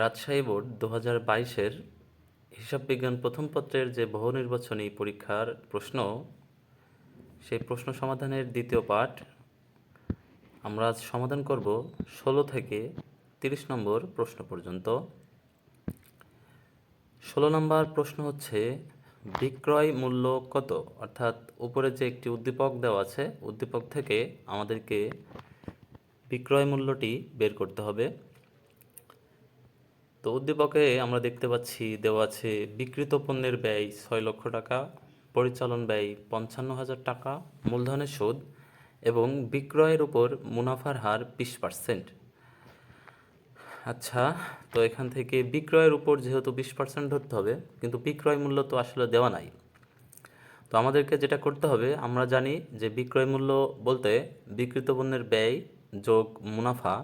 Rajshahi board দু হাজার বাইশের হিসাব বিজ্ঞান প্রথম পত্রের যে বহু নির্বাচনী পরীক্ষার প্রশ্ন, সেই প্রশ্ন সমাধানের দ্বিতীয় পাঠ আমরা আজ সমাধান করব ষোলো থেকে তিরিশ নম্বর প্রশ্ন পর্যন্ত। ষোলো নম্বর প্রশ্ন হচ্ছে, বিক্রয় মূল্য কত? অর্থাৎ উপরে যে একটি উদ্দীপক দেওয়া আছে, উদ্দীপক থেকে আমাদেরকে বিক্রয় মূল্যটি বের করতে হবে। তো উদ্দীপকে আমরা দেখতে পাচ্ছি, দেওয়া আছে বিক্রিত পণ্যের ব্যয় ছয় লক্ষ টাকা, পরিচালন ব্যয় পঞ্চান্ন হাজার টাকা, মূলধনের সুদ এবং বিক্রয়ের উপর মুনাফার হার বিশ পার্সেন্ট। আচ্ছা তো এখান থেকে বিক্রয়ের উপর যেহেতু বিশ পার্সেন্ট ধরতে হবে, কিন্তু বিক্রয় মূল্য তো আসলে দেওয়া নাই। তো আমাদেরকে যেটা করতে হবে, আমরা জানি যে বিক্রয় মূল্য বলতে বিক্রিত পণ্যের ব্যয় যোগ মুনাফা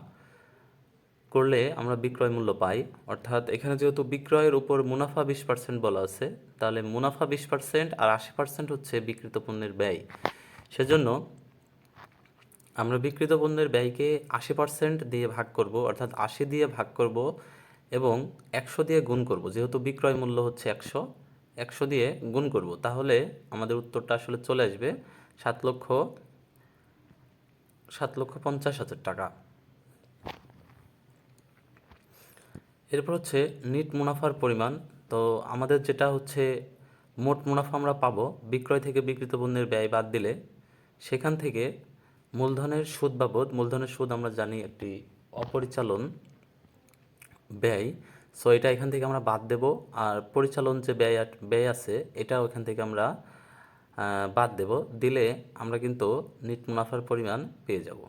করলে আমরা বিক্রয় মূল্য পাই। অর্থাৎ এখানে যেহেতু বিক্রয়ের উপর মুনাফা বিশ পার্সেন্ট বলা আছে, তাহলে মুনাফা বিশ পার্সেন্ট আর আশি পার্সেন্ট হচ্ছে বিক্রিত পণ্যের ব্যয়। সেজন্য আমরা বিক্রিত পণ্যের ব্যয়কে আশি পার্সেন্ট দিয়ে ভাগ করব, অর্থাৎ আশি দিয়ে ভাগ করব এবং একশো দিয়ে গুণ করব। যেহেতু বিক্রয় মূল্য হচ্ছে একশো একশো দিয়ে গুণ করব, তাহলে আমাদের উত্তরটা আসলে চলে আসবে সাত লক্ষ সাত লক্ষ পঞ্চাশ হাজার টাকা। এরপর হচ্ছে নিট মুনাফার পরিমাণ। তো আমাদের যেটা হচ্ছে মোট মুনাফা আমরা পাবো বিক্রয় থেকে বিক্রিত পণ্যের ব্যয় বাদ দিলে সেখান থেকে মূলধনের সুদ বাবদ, মূলধনের সুদ আমরা জানি একটি অপরিচালন ব্যয়। সো এটা এখান থেকে আমরা বাদ দেব আর পরিচালন যে ব্যয় ব্যয় আছে এটাও এখান থেকে আমরা বাদ দেব। দিলে আমরা কিন্তু নিট মুনাফার পরিমাণ পেয়ে যাব।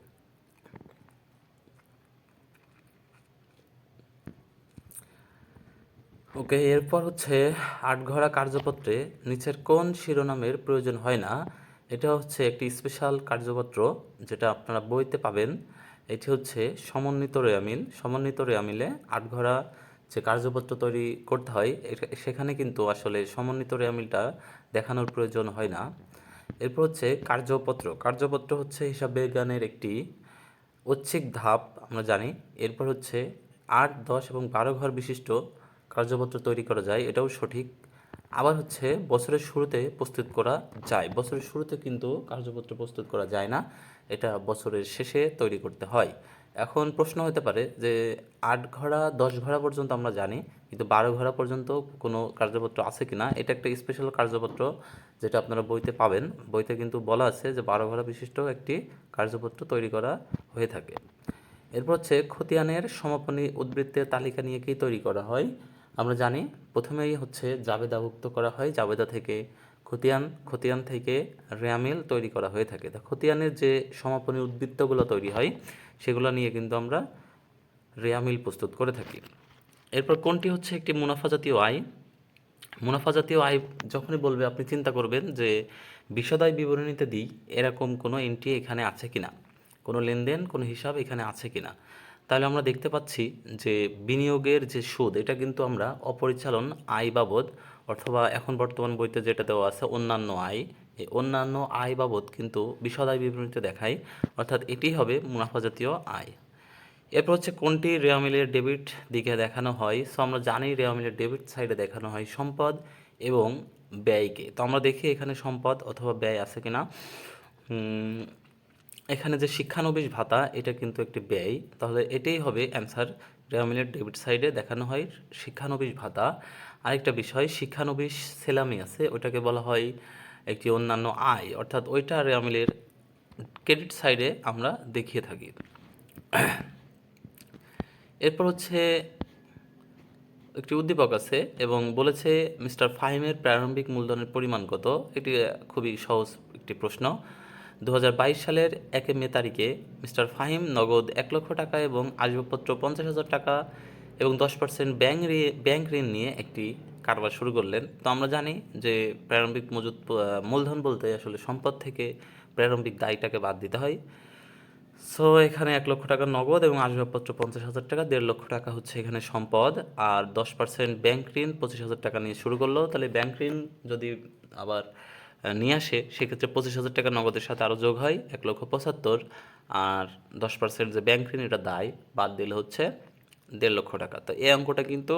ওকে, এরপর হচ্ছে আটঘরা কার্যপত্রে নিচের কোন শিরোনামের প্রয়োজন হয় না? এটা হচ্ছে একটি স্পেশাল কার্যপত্র যেটা আপনারা বইতে পাবেন। এটি হচ্ছে সমন্বিত রেয়ামিল। সমন্বিত রেয়ামিলে আটঘরা যে কার্যপত্র তৈরি করতে হয় সেখানে কিন্তু আসলে সমন্বিত রেয়ামিলটা দেখানোর প্রয়োজন হয় না। এরপর হচ্ছে কার্যপত্র। কার্যপত্র হচ্ছে হিসাব বিজ্ঞানের একটি ঐচ্ছিক ধাপ, আমরা জানি। এরপর হচ্ছে আট, দশ এবং বারো ঘর বিশিষ্ট কার্যপত্র তৈরি করা যায়, এটাও সঠিক। আবার হচ্ছে বছরের শুরুতে প্রস্তুত করা যায়। বছরের শুরুতে কিন্তু কার্যপত্র প্রস্তুত করা যায় না, এটা বছরের শেষে তৈরি করতে হয়। এখন প্রশ্ন হতে পারে যে আট ঘোড়া, দশ ঘোড়া পর্যন্ত আমরা জানি, কিন্তু বারো ঘোড়া পর্যন্ত কোনো কার্যপত্র আছে কি না এটা একটা স্পেশাল কার্যপত্র যেটা আপনারা বইতে পাবেন। বইতে কিন্তু বলা আছে যে বারো ঘোড়া বিশিষ্ট একটি কার্যপত্র তৈরি করা হয়ে থাকে। এরপর হচ্ছে খতিয়ানের সমাপনী উদ্বৃত্তের তালিকা নিয়ে কি তৈরি করা হয়? আমরা জানি প্রথমেই হচ্ছে জাবেদাভুক্ত করা হয়, জাবেদা থেকে খতিয়ান খতিয়ান থেকে র্যামিল তৈরি করা হয়ে থাকে। তা খতিয়ানের যে সমাপনী উদ্বৃত্তগুলো তৈরি হয়, সেগুলো নিয়ে কিন্তু আমরা রেয়ামিল প্রস্তুত করে থাকি। এরপর কোনটি হচ্ছে একটি মুনাফা জাতীয় আয়? মুনাফা জাতীয় আয় যখনই বলবে, আপনি চিন্তা করবেন যে বিশদায় বিবরণীতে দিই, এরকম কোনো এন্ট্রি এখানে আছে কিনা? কোনো লেনদেন, কোনো হিসাব এখানে আছে কিনা? তাহলে আমরা দেখতে পাচ্ছি যে বিনিয়োগের যে সুদ, এটা কিন্তু আমরা অপরিচালন আয় বাবদ অথবা এখন বর্তমান বইতে যেটা দেওয়া আছে অন্যান্য আয়, এই অন্যান্য আয় বাবদ কিন্তু বিশদ আয় বিবরণীতে দেখায়, অর্থাৎ এটি হবে মুনাফা জাতীয় আয়। এরপর হচ্ছে কোনটি রেয়ামিলের ডেবিট দিকে দেখানো হয়? সো আমরা জানি রেয়ামিলের ডেবিট সাইডে দেখানো হয় সম্পদ এবং ব্যয়কে। তো আমরা দেখি এখানে সম্পদ অথবা ব্যয় আছে কিনা। এখানে যে শিক্ষানবিশ ভাতা, এটা কিন্তু একটি ব্যয়। তাহলে এটাই হবে অ্যান্সার রেয়ামিলের ডেবিট সাইডে দেখানো হয় শিক্ষানবিশ ভাতা। আরেকটা বিষয়, শিক্ষানবিশ সেলামি আছে ওইটাকে বলা হয় একটি অন্যান্য আয়। অর্থাৎ ওইটা রেয়ামিলের ক্রেডিট সাইডে আমরা দেখিয়ে থাকি। এরপর হচ্ছে একটি উদ্দীপক আছে এবং বলেছে, মিস্টার ফাহিমের প্রারম্ভিক মূলধনের পরিমাণ কত? এটি খুবই সহজ একটি প্রশ্ন। দু হাজার বাইশ সালের একে মে তারিখে মিস্টার ফাহিম নগদ এক লক্ষ টাকা এবং আসবাবপত্র পঞ্চাশ হাজার টাকা এবং দশ পার্সেন্ট ব্যাংক ব্যাংক ঋণ নিয়ে একটি কারবার শুরু করলেন। তো আমরা জানি যে প্রারম্ভিক মজুদ মূলধন বলতে আসলে সম্পদ থেকে প্রারম্ভিক দায়টাকে বাদ দিতে হয়। সো এখানে এক লক্ষ টাকা নগদ এবং আসবাবপত্র পঞ্চাশ হাজার টাকা, দেড় লক্ষ টাকা হচ্ছে এখানে সম্পদ। আর দশ পার্সেন্ট ব্যাংক ঋণ পঁচিশ হাজার টাকা নিয়ে শুরু করল। তাহলে ব্যাংক ঋণ যদি আবার নিয়ে আসে, সেক্ষেত্রে পঁচিশ হাজার টাকা নগদের সাথে আরও যোগ হয়, এক লক্ষ পঁচাত্তর। আর দশ পার্সেন্ট যে ব্যাংক ঋণ এটা দায়, বাদ দিলে হচ্ছে দেড় লক্ষ টাকা। তো এই অঙ্কটা কিন্তু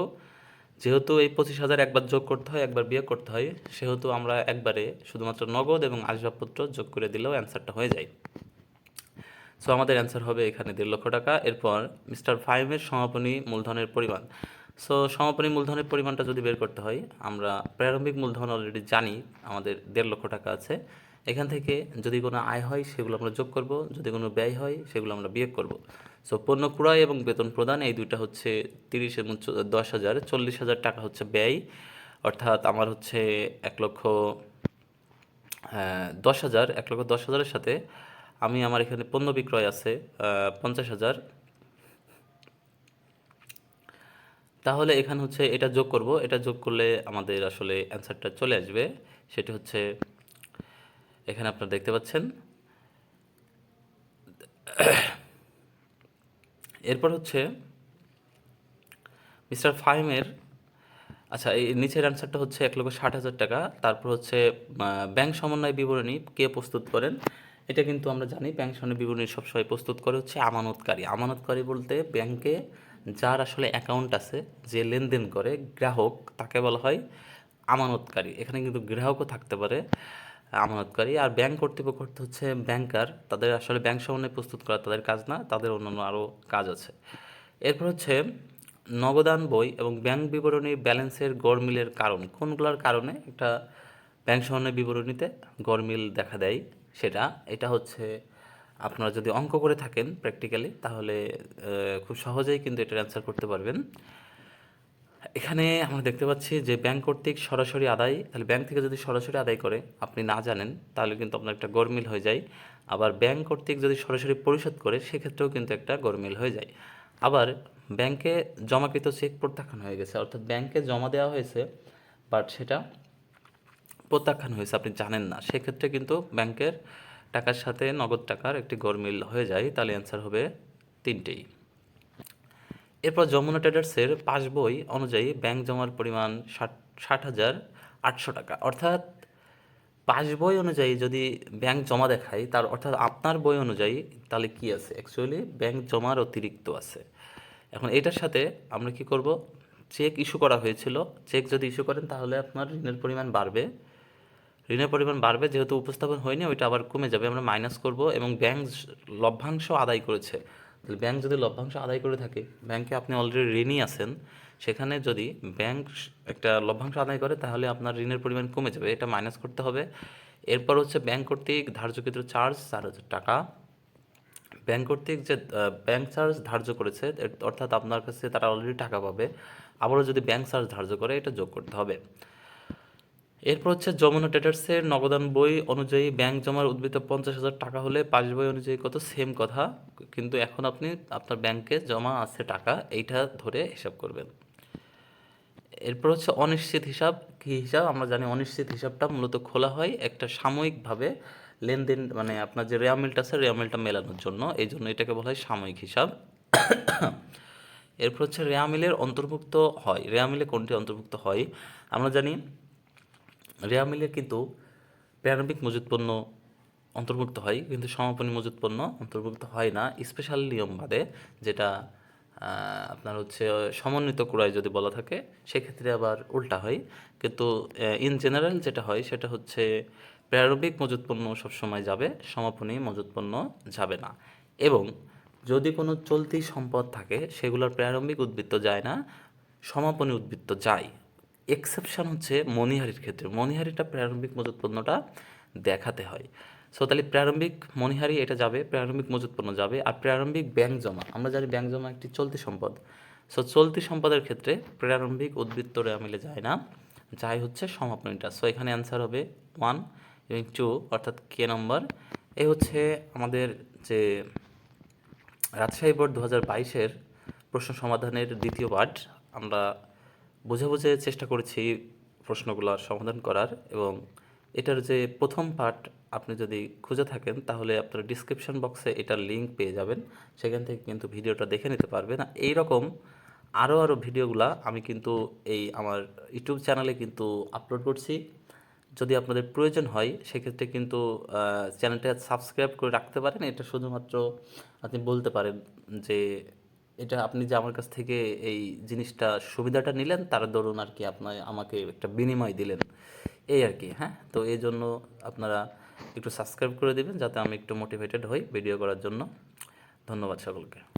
যেহেতু এই পঁচিশ হাজার একবার যোগ করতে হয়, একবার বিয়োগ করতে হয়, সেহেতু আমরা একবারে শুধুমাত্র নগদ এবং আসবাবপত্র যোগ করে দিলেও অ্যান্সারটা হয়ে যায়। সো আমাদের অ্যান্সার হবে এখানে দেড় লক্ষ টাকা। এরপর মিস্টার ফাইমের সমাপনী মূলধনের পরিমাণ। সো সমাপনী মূলধনের পরিমাণটা যদি বের করতে হয়, আমরা প্রারম্ভিক মূলধন অলরেডি জানি, আমাদের দেড় লক্ষ টাকা আছে। এখান থেকে যদি কোনো আয় হয়, সেগুলো আমরা যোগ করব, যদি কোনো ব্যয় হয়, সেগুলো আমরা বিয়োগ করব। সো পণ্য ক্রয় এবং বেতন প্রদান, এই দুইটা হচ্ছে তিরিশ এবং দশ হাজার। চল্লিশ হাজার টাকা হচ্ছে ব্যয়, অর্থাৎ আমার হচ্ছে এক লক্ষ দশ হাজার, এক লক্ষ দশ হাজারের সাথে আমি আমার এখানে পণ্য বিক্রয় আছে পঞ্চাশ হাজার। তাহলে এখানে হচ্ছে এটা যোগ করব। এটা যোগ করলে আমাদের আসলে অ্যান্সারটা চলে আসবে। সেটি হচ্ছে, এখানে আপনারা দেখতে পাচ্ছেন। এরপর হচ্ছে, মিস্টার ফাহিমের আচ্ছা এই নিচের অ্যান্সারটা হচ্ছে এক লক্ষ ষাট হাজার টাকা। তারপর হচ্ছে ব্যাংক সমন্বয় বিবরণী কে প্রস্তুত করেন? এটা কিন্তু আমরা জানি ব্যাংক সমন্বয় বিবরণী সবসময় প্রস্তুত করে হচ্ছে আমানতকারী। আমানতকারী বলতে ব্যাংকে যার আসলে অ্যাকাউন্ট আছে, যে লেনদেন করে, গ্রাহক, তাকে বলা হয় আমানতকারী। এখানে কিন্তু গ্রাহকও থাকতে পারে, আমানতকারী। আর ব্যাংক কর্তৃপক্ষ হচ্ছে ব্যাংকার তাদের আসলে ব্যাংক সমন্বয় প্রস্তুত করা তাদের কাজ না, তাদের অন্যান্য আরও কাজ আছে। এরপর হচ্ছে নগদান বই এবং ব্যাংক বিবরণী ব্যালেন্সের গড়মিলের কারণ। কোনগুলোর কারণে? একটা ব্যাংক সমন্বয় বিবরণীতে গড়মিল দেখা দেয় সেটা। এটা হচ্ছে আপনারা যদি অঙ্ক করে থাকেন প্র্যাকটিক্যালি তাহলে খুব সহজেই কিন্তু এটার অ্যান্সার করতে পারবেন। এখানে আমরা দেখতে পাচ্ছি যে ব্যাংক কর্তৃক সরাসরি আদায়, তাহলে ব্যাংক থেকে যদি সরাসরি আদায় করে আপনি না জানেন, তাহলে কিন্তু আপনার একটা গরমিল হয়ে যায়। আবার ব্যাংক কর্তৃক যদি সরাসরি পরিশোধ করে, সেক্ষেত্রেও কিন্তু একটা গরমিল হয়ে যায়। আবার ব্যাংকে জমাকৃত চেক প্রত্যাখ্যান হয়ে গেছে, অর্থাৎ ব্যাংকে জমা দেওয়া হয়েছে বাট সেটা প্রত্যাখ্যান হয়েছে, আপনি জানেন না। সেক্ষেত্রে কিন্তু ব্যাংকের টাকার সাথে নগদ টাকার একটি গরমিল হয়ে যায় তাহলে অ্যান্সার হবে তিনটেই। এরপর যমুনা ট্রেডার্সের পাস বই অনুযায়ী ব্যাংক জমার পরিমাণ ষাট ষাট হাজার আটশো টাকা। অর্থাৎ পাস বই অনুযায়ী যদি ব্যাংক জমা দেখায়, তার অর্থাৎ আপনার বই অনুযায়ী, তাহলে কি আছে? অ্যাকচুয়ালি ব্যাংক জমার অতিরিক্ত আছে। এখন এটার সাথে আমরা কি করব? চেক ইস্যু করা হয়েছিল। চেক যদি ইস্যু করেন, তাহলে আপনার ঋণের পরিমাণ বাড়বে। ঋণের পরিমাণ বাড়বে, যেহেতু উপস্থাপন হয়নি, ওইটা আবার কমে যাবে। আমরা মাইনাস করব এবং ব্যাংক লভ্যাংশ আদায় করেছে। তাহলে ব্যাংক যদি লভ্যাংশ আদায় করে থাকে ব্যাংকে আপনি অলরেডি ঋণই আছেন, সেখানে যদি ব্যাংক একটা লভ্যাংশ আদায় করে, তাহলে আপনার ঋণের পরিমাণ কমে যাবে। এটা মাইনাস করতে হবে। এরপর হচ্ছে ব্যাংক কর্তৃক ধার্যকৃত চার্জ চার হাজার টাকা। ব্যাংক কর্তৃক যে ব্যাংক চার্জ ধার্য করেছে অর্থাৎ আপনার কাছে তারা অলরেডি টাকা পাবে। আবারও যদি ব্যাংক চার্জ ধার্য করে, এটা যোগ করতে হবে। এরপর হচ্ছে যমুনা ট্রেডার্সের নগদান বই অনুযায়ী ব্যাংক জমার উদ্বৃত্ত পঞ্চাশ হাজার টাকা হলে পাস বই অনুযায়ী কত? সেম কথা। কিন্তু এখন আপনি আপনার ব্যাংকে জমা আছে টাকা, এইটা ধরে হিসাব করবেন। এরপর হচ্ছে অনিশ্চিত হিসাব। কী হিসাব? আমরা জানি অনিশ্চিত হিসাবটা মূলত খোলা হয় একটা সাময়িকভাবে লেনদেন মানে আপনার যে রেয়ামিলটা আছে রেয়ামিলটা মেলানোর জন্য। এই জন্য এটাকে বলা হয় সাময়িক হিসাব। এরপর হচ্ছে রেয়ামিলের অন্তর্ভুক্ত হয়। রেয়ামিলে কোনটি অন্তর্ভুক্ত হয়? আমরা জানি রেয়া মিলে কিন্তু প্রারম্ভিক মজুত পণ্য অন্তর্ভুক্ত হয়, কিন্তু সমাপনী মজুত পণ্য অন্তর্ভুক্ত হয় না স্পেশাল নিয়ম বাদে, যেটা আপনার হচ্ছে সমন্বিত ক্রয় যদি বলা থাকে, সেক্ষেত্রে আবার উল্টা হয়। কিন্তু ইন জেনারেল যেটা হয়, সেটা হচ্ছে প্রারম্ভিক মজুত পণ্য সবসময় যাবে, সমাপনী মজুত পণ্য যাবে না। এবং যদি কোনো চলতি সম্পদ থাকে, সেগুলোর প্রারম্ভিক উদ্বৃত্ত যায় না, সমাপনী উদ্বৃত্ত যায়। এক্সেপশন হচ্ছে মণিহারির ক্ষেত্রে। মণিহারিটা প্রারম্ভিক মজুত পণ্যটা দেখাতে হয়। সো তাহলে প্রারম্ভিক মণিহারি এটা যাবে, প্রারম্ভিক মজুত পণ্য যাবে আর প্রারম্ভিক ব্যাংক জমা। আমরা জানি ব্যাংক জমা একটি চলতি সম্পদ। সো চলতি সম্পদের ক্ষেত্রে প্রারম্ভিক উদ্বৃত্ত রেয়া মিলে যায় না। যাই হচ্ছে সমাপনীটা। সো এখানে অ্যান্সার হবে ওয়ান এবং টু অর্থাৎ কে নম্বর এ হচ্ছে আমাদের যে রাজশাহী বোর্ড দু হাজার বাইশের প্রশ্ন সমাধানের দ্বিতীয় পার্ট আমরা বুঝে বুঝে চেষ্টা করেছি প্রশ্নগুলোর সমাধান করার এবং এটার যে প্রথম পার্ট আপনি যদি খুঁজে থাকেন, তাহলে আপনার ডিসক্রিপশন বক্সে এটার লিঙ্ক পেয়ে যাবেন। সেখান থেকে কিন্তু ভিডিওটা দেখে নিতে পারবেন। এই রকম আরও আরও ভিডিওগুলা আমি কিন্তু এই আমার ইউটিউব চ্যানেলে কিন্তু আপলোড করছি। যদি আপনাদের প্রয়োজন হয়, সেক্ষেত্রে কিন্তু চ্যানেলটা সাবস্ক্রাইব করে রাখতে পারেন। এটা শুধুমাত্র আপনি বলতে পারেন যে এটা আপনি যে আমার কাছ থেকে এই জিনিসটা, সুবিধাটা নিলেন, তার দরুন আর কি আপনার আমাকে একটা বিনিময় দিলেন। এই আর কি হ্যাঁ? তো এই জন্য আপনারা একটু সাবস্ক্রাইব করে দেবেন, যাতে আমি একটু মোটিভেটেড হই ভিডিও করার জন্য। ধন্যবাদ সকলকে।